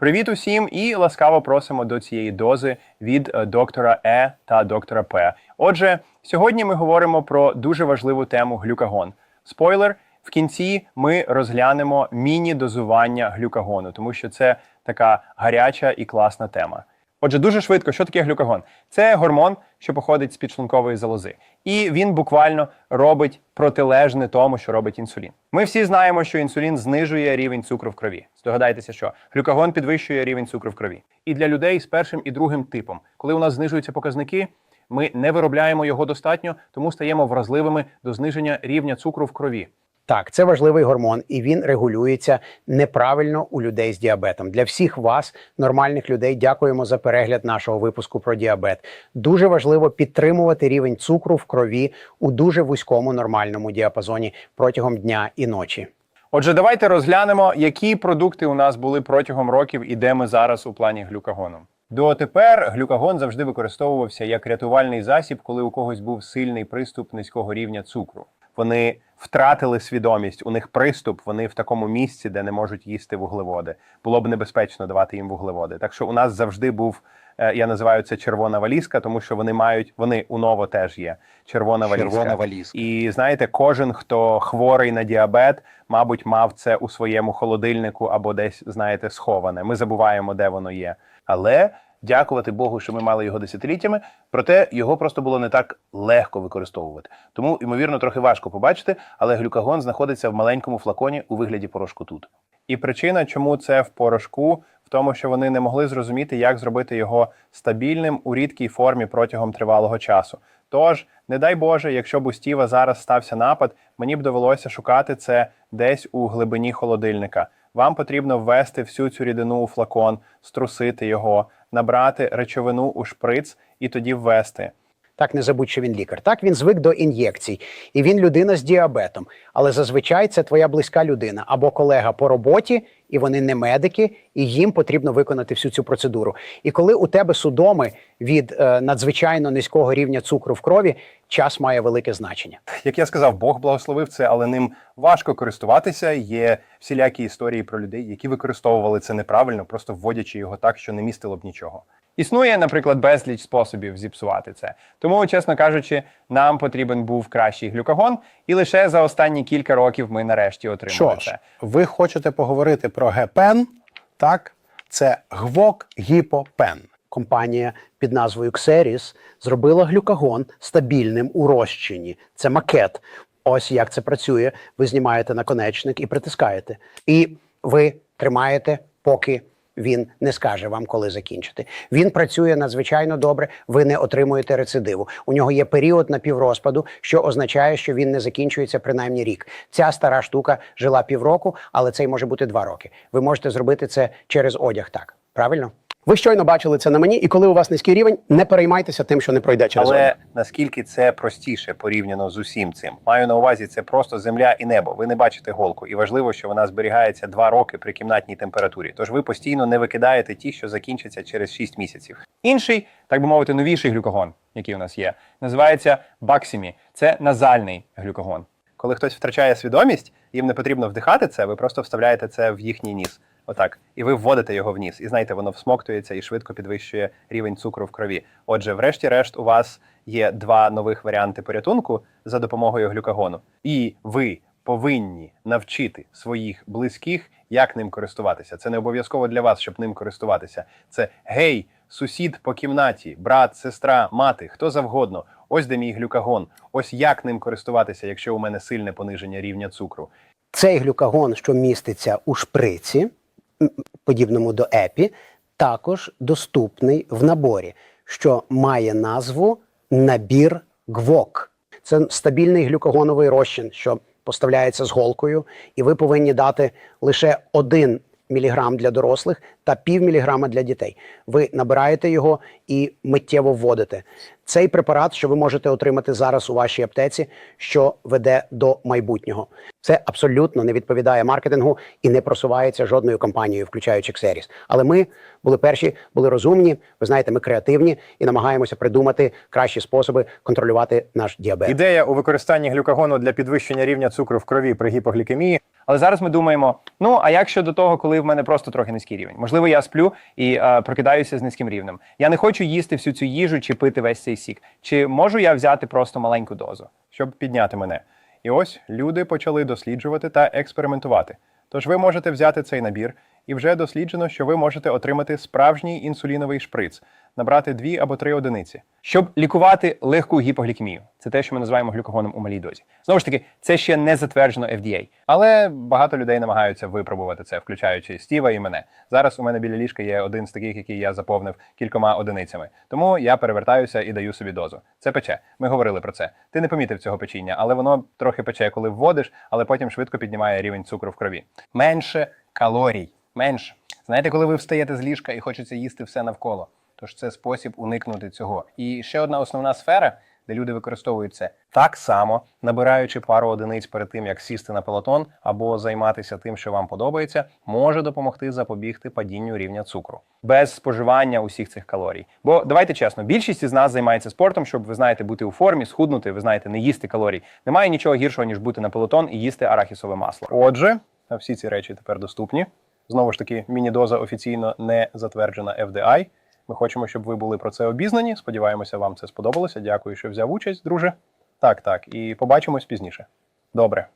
Привіт усім і ласкаво просимо до цієї дози від е, доктора Е та доктора П. Отже, сьогодні ми говоримо про дуже важливу тему глюкагон. Спойлер: в кінці ми розглянемо міні-дозування глюкагону, тому що це така гаряча і класна тема. Отже, дуже швидко, що таке глюкагон? Це гормон, що походить з підшлункової залози, і він буквально робить протилежне тому, що робить інсулін. Ми всі знаємо, що інсулін знижує рівень цукру в крові. Здогадайтеся, що глюкагон підвищує рівень цукру в крові. І для людей з першим і другим типом, коли у нас знижуються показники, ми не виробляємо його достатньо, тому стаємо вразливими до зниження рівня цукру в крові. Так, це важливий гормон, і він регулюється неправильно у людей з діабетом. Для всіх вас, нормальних людей, дякуємо за перегляд нашого випуску про діабет. Дуже важливо підтримувати рівень цукру в крові у дуже вузькому нормальному діапазоні протягом дня і ночі. Отже, давайте розглянемо, які продукти у нас були протягом років і де ми зараз у плані глюкагону. Дотепер глюкагон завжди використовувався як рятувальний засіб, коли у когось був сильний приступ низького рівня цукру. Вони втратили свідомість, у них приступ, вони в такому місці, де не можуть їсти вуглеводи. Було б небезпечно давати їм вуглеводи. Так що у нас завжди був, е, я називаю це червона валізка, тому що вони мають, вони у ново теж є червона валізка. Червона валізка. І знаєте, кожен, хто хворий на діабет, мабуть, мав це у своєму холодильнику або десь, знаєте, сховане. Ми забуваємо, де воно є. Але дякувати Богу, що ми мали його десятиліттями, проте його просто було не так легко використовувати. Тому, ймовірно, трохи важко побачити, але глюкагон знаходиться в маленькому флаконі у вигляді порошку тут. І причина, чому це в порошку, в тому, що вони не могли зрозуміти, як зробити його стабільним у рідкій формі протягом тривалого часу. Тож, не дай Боже, якщо б у Стіва зараз стався напад, мені б довелося шукати це десь у глибині холодильника. Вам потрібно ввести всю цю рідину у флакон, струсити його, набрати речовину у шприц і тоді ввести. Так, не забудь, що він лікар. Так, він звик до ін'єкцій, і він людина з діабетом. Але зазвичай це твоя близька людина або колега по роботі, і вони не медики, і їм потрібно виконати всю цю процедуру. І коли у тебе судоми від е, надзвичайно низького рівня цукру в крові, час має велике значення. Як я сказав, Бог благословив це, але ним важко користуватися. Є всілякі історії про людей, які використовували це неправильно, просто вводячи його так, що не містило б нічого. Існує, наприклад, безліч способів зіпсувати це. Тому, чесно кажучи, нам потрібен був кращий глюкагон, і лише за останні кілька років ми нарешті отримали Що ж, це. ви хочете поговорити про гепен? Так, це гвок гіпопен. Компанія під назвою Xeris зробила глюкагон стабільним у розчині. Це макет. Ось як це працює. Ви знімаєте наконечник і притискаєте. І ви тримаєте, поки він не скаже вам, коли закінчити. Він працює надзвичайно добре. Ви не отримуєте рецидиву. У нього є період напіврозпаду, що означає, що він не закінчується принаймні рік. Ця стара штука жила півроку, але цей може бути два роки. Ви можете зробити це через одяг. Так правильно? Ви щойно бачили це на мені, і коли у вас низький рівень, не переймайтеся тим, що не пройде через Але одяг. наскільки це простіше порівняно з усім цим? Маю на увазі, це просто земля і небо. Ви не бачите голку, і важливо, що вона зберігається два роки при кімнатній температурі. Тож ви постійно не викидаєте ті, що закінчаться через 6 місяців. Інший, так би мовити, новіший глюкагон, який у нас є, називається Баксімі. Це назальний глюкагон. Коли хтось втрачає свідомість, їм не потрібно вдихати це, ви просто вставляєте це в їхній ніс. Отак, і ви вводите його в ніс. І знаєте, воно всмоктується і швидко підвищує рівень цукру в крові. Отже, врешті-решт, у вас є два нових варіанти порятунку за допомогою глюкагону. І ви повинні навчити своїх близьких, як ним користуватися. Це не обов'язково для вас, щоб ним користуватися. Це гей, сусід по кімнаті, брат, сестра, мати, хто завгодно. Ось де мій глюкагон. Ось як ним користуватися, якщо у мене сильне пониження рівня цукру. Цей глюкагон, що міститься у шприці, подібному до епі, також доступний в наборі, що має назву набір ГВОК. Це стабільний глюкагоновий розчин, що поставляється з голкою, і ви повинні дати лише один міліграм для дорослих та пів міліграма для дітей. Ви набираєте його і миттєво вводите. Цей препарат, що ви можете отримати зараз у вашій аптеці, що веде до майбутнього. Це абсолютно не відповідає маркетингу і не просувається жодною компанією, включаючи Xeris. Але ми були перші, були розумні. Ви знаєте, ми креативні і намагаємося придумати кращі способи контролювати наш діабет. Ідея у використанні глюкагону для підвищення рівня цукру в крові при гіпоглікемії. Але зараз ми думаємо: ну а як щодо того, коли в мене просто трохи низький рівень? Можливо, я сплю і е, прокидаюся з низьким рівнем. Я не хочу їсти всю цю їжу чи пити весь цей сік. Чи можу я взяти просто маленьку дозу, щоб підняти мене? І ось люди почали досліджувати та експериментувати. Тож ви можете взяти цей набір, і вже досліджено, що ви можете отримати справжній інсуліновий шприц, набрати дві або три одиниці, щоб лікувати легку гіпоглікемію. Це те, що ми називаємо глюкагоном у малій дозі. Знову ж таки, це ще не затверджено FDA. Але багато людей намагаються випробувати це, включаючи Стіва і мене. Зараз у мене біля ліжка є один з таких, який я заповнив кількома одиницями. Тому я перевертаюся і даю собі дозу. Це пече. Ми говорили про це. Ти не помітив цього печіння, але воно трохи пече, коли вводиш, але потім швидко піднімає рівень цукру в крові. Менше калорій. Менше. Знаєте, коли ви встаєте з ліжка і хочеться їсти все навколо. Тож це спосіб уникнути цього. І ще одна основна сфера, де люди використовують це так само, набираючи пару одиниць перед тим, як сісти на пелотон або займатися тим, що вам подобається, може допомогти запобігти падінню рівня цукру без споживання усіх цих калорій. Бо давайте чесно, більшість із нас займається спортом, щоб ви знаєте бути у формі, схуднути, ви знаєте, не їсти калорій. Немає нічого гіршого ніж бути на пелотон і їсти арахісове масло. Отже, всі ці речі тепер доступні. Знову ж таки, міні-доза офіційно не затверджена FDI. Ми хочемо, щоб ви були про це обізнані. Сподіваємося, вам це сподобалося. Дякую, що взяв участь, друже. Так, так, і побачимось пізніше. Добре.